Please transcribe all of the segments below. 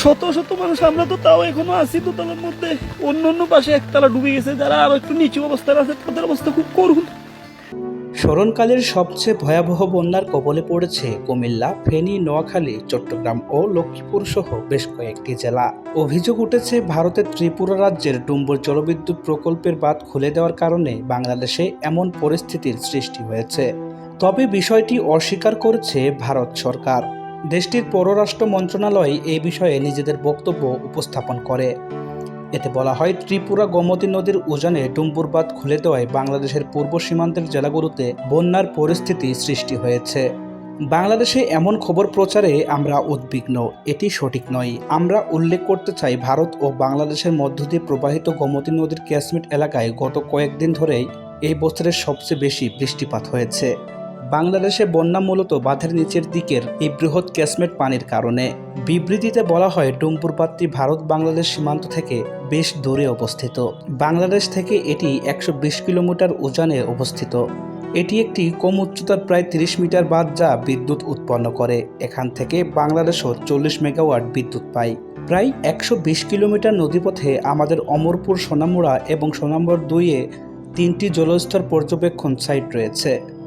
শত শত মানুষ, আমরা তো তাও এখনও আছি দোতলার মধ্যে। অন্য অন্য পাশে একতলা ডুবে গেছে, যারা আরও একটু নিচু অবস্থায় আছে, তাদের অবস্থা খুব করুন স্মরণকালের সবচেয়ে ভয়াবহ বন্যার কবলে পড়েছে কুমিল্লা, ফেনী, নোয়াখালী, চট্টগ্রাম ও লক্ষ্মীপুর সহ বেশ কয়েকটি জেলা। অভিযোগ উঠেছে, ভারতের ত্রিপুরা রাজ্যের ডুম্বর জলবিদ্যুৎ প্রকল্পের বাদ খুলে দেওয়ার কারণে বাংলাদেশে এমন পরিস্থিতির সৃষ্টি হয়েছে। তবে বিষয়টি অস্বীকার করেছে ভারত সরকার। দেশটির পররাষ্ট্র মন্ত্রণালয় এই বিষয়ে নিজেদের বক্তব্য উপস্থাপন করে। এতে বলা হয়, ত্রিপুরা গোমতী নদীর উজানে ডুম্বুর বাঁধ খুলে দেওয়ায় বাংলাদেশের পূর্ব সীমান্তের জেলাগুলোতে বন্যার পরিস্থিতি সৃষ্টি হয়েছে। বাংলাদেশে এমন খবর প্রচারে আমরা উদ্বিগ্ন, এটি সঠিক নয়। আমরা উল্লেখ করতে চাই, ভারত ও বাংলাদেশের মধ্য দিয়ে প্রবাহিত গোমতী নদীর ক্যাশমিট এলাকায় গত কয়েকদিন ধরেই এই বছরের সবচেয়ে বেশি বৃষ্টিপাত হয়েছে। বাংলাদেশে বন্যা মূলত বাঁধের নিচের দিকের এই বৃহৎ ক্যাসমেট পানির কারণে। বিবৃতিতে বলা হয় বাঁধটি ভারত বাংলাদেশ সীমান্ত থেকে বেশ দূরে অবস্থিত। বাংলাদেশ থেকে এটি একশো বিশ কিলোমিটার উজানে অবস্থিত। এটি একটি কম উচ্চতার প্রায় তিরিশ মিটার বাঁধ যা বিদ্যুৎ উৎপন্ন করে। এখান থেকে বাংলাদেশও চল্লিশ মেগাওয়াট বিদ্যুৎ পায়। প্রায় একশো বিশ কিলোমিটার নদীপথে আমাদের অমরপুর, সোনামুড়া এবং সোনামুড়া দুইয়ে তিনটি জলস্তর পর্যবেক্ষণ সাইট রয়েছে।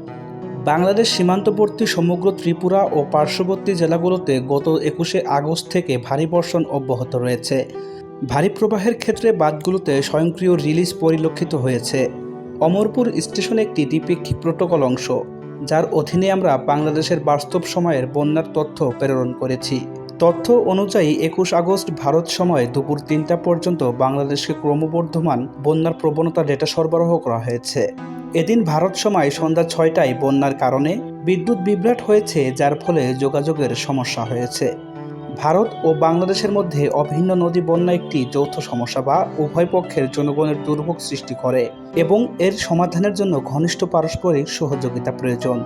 বাংলাদেশ সীমান্তবর্তী সমগ্র ত্রিপুরা ও পার্শ্ববর্তী জেলাগুলোতে গত একুশে আগস্ট থেকে ভারী বর্ষণ অব্যাহত রয়েছে। ভারী প্রবাহের ক্ষেত্রে বাঁধগুলোতে স্বয়ংক্রিয় রিলিজ পরিলক্ষিত হয়েছে। অমরপুর স্টেশন একটি দ্বিপেক্ষিক প্রোটোকল অংশ, যার অধীনে আমরা বাংলাদেশের বাস্তব সময়ের বন্যার তথ্য প্রেরণ করেছি। তথ্য অনুযায়ী, একুশ আগস্ট ভারত সময় দুপুর তিনটা পর্যন্ত বাংলাদেশকে ক্রমবর্ধমান বন্যার প্রবণতা ডেটা সরবরাহ করা হয়েছে। এদিন ভারত সময় সন্ধ্যা ছয়টায় বন্যার কারণে বিদ্যুৎ বিভ্রাট হয়েছে, যার ফলে যোগাযোগের সমস্যা হয়েছে। ভারত ও বাংলাদেশের মধ্যে অভিন্ন নদী বন্যা একটি যৌথ সমস্যা বা উভয় পক্ষের জনগণের দুর্ভোগ সৃষ্টি করে এবং এর সমাধানের জন্য ঘনিষ্ঠ পারস্পরিক সহযোগিতা প্রয়োজন।